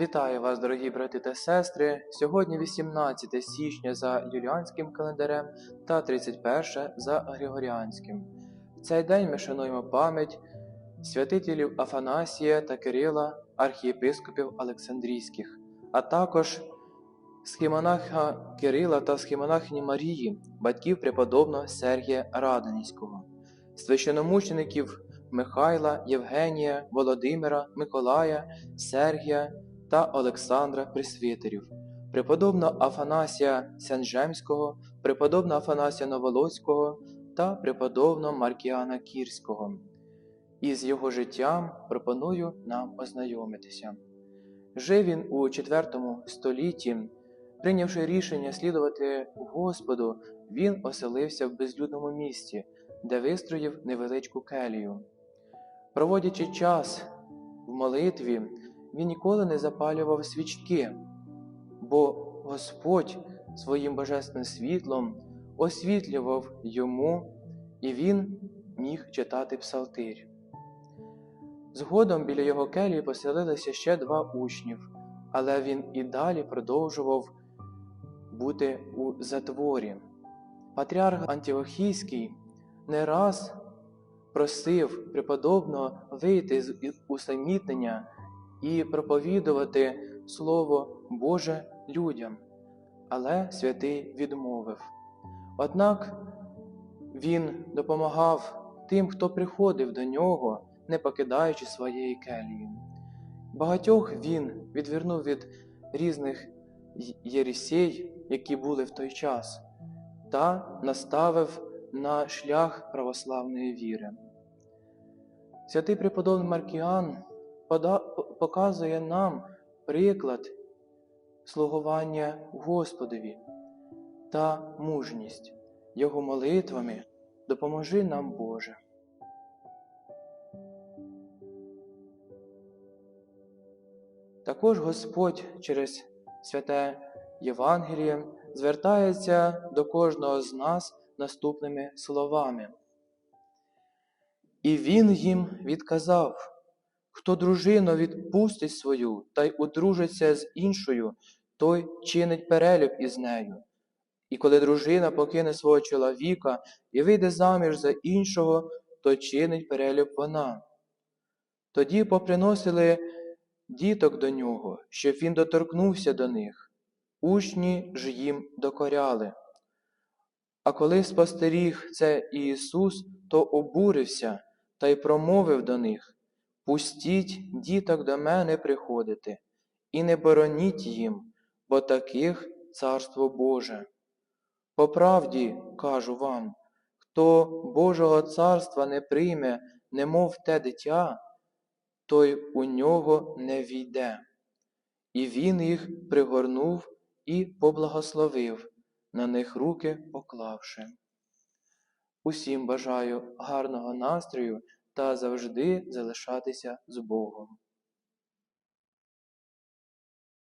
Вітаю вас, дорогі брати та сестри. Сьогодні 18 січня за юліанським календарем та 31 за Григоріанським. В цей день ми шануємо пам'ять святителів Афанасія та Кирила, архієпископів Олександрійських, а також схімонаха Кирила та схімонахині Марії, батьків преподобного Сергія Радонівського, священомучеників Михайла, Євгенія, Володимира, Миколая, Сергія та Олександра Пресвітерів, преподобного Афанасія Сянжемського, преподобного Афанасія Новолоцького та преподобного Маркіана Кірського. Із його життям пропоную нам ознайомитися. Жив він у IV столітті, прийнявши рішення слідувати Господу, він оселився в безлюдному місті, де вистроїв невеличку келію. Проводячи час в молитві, він ніколи не запалював свічки, бо Господь своїм божественним світлом освітлював йому, і він міг читати псалтир. Згодом біля його келії поселилися ще два учнів, але він і далі продовжував бути у затворі. Патріарх Антіохійський не раз просив преподобного вийти з усамітнення і проповідувати Слово Боже людям, але святий відмовив. Однак він допомагав тим, хто приходив до нього, не покидаючи своєї келії. Багатьох він відвернув від різних єрісей, які були в той час, та наставив на шлях православної віри. Святий преподобний Маркіан показує нам приклад слугування Господові та мужність Його молитвами допоможи нам Боже. Також Господь через святе Євангеліє звертається до кожного з нас наступними словами. І він їм відказав, хто дружину відпустить свою та й одружиться з іншою, той чинить перелюб із нею. І коли дружина покине свого чоловіка і вийде заміж за іншого, то чинить перелюб вона. Тоді поприносили діток до нього, щоб він доторкнувся до них. Учні ж їм докоряли. А коли спостеріг це Ісус, то обурився та й промовив до них Пустіть діток до мене приходити, і не бороніть їм, бо таких царство Боже. По правді кажу вам, хто Божого царства не прийме, немов те дитя, той у нього не війде. І він їх пригорнув і поблагословив, на них руки поклавши. Усім бажаю гарного настрою та завжди залишатися з Богом.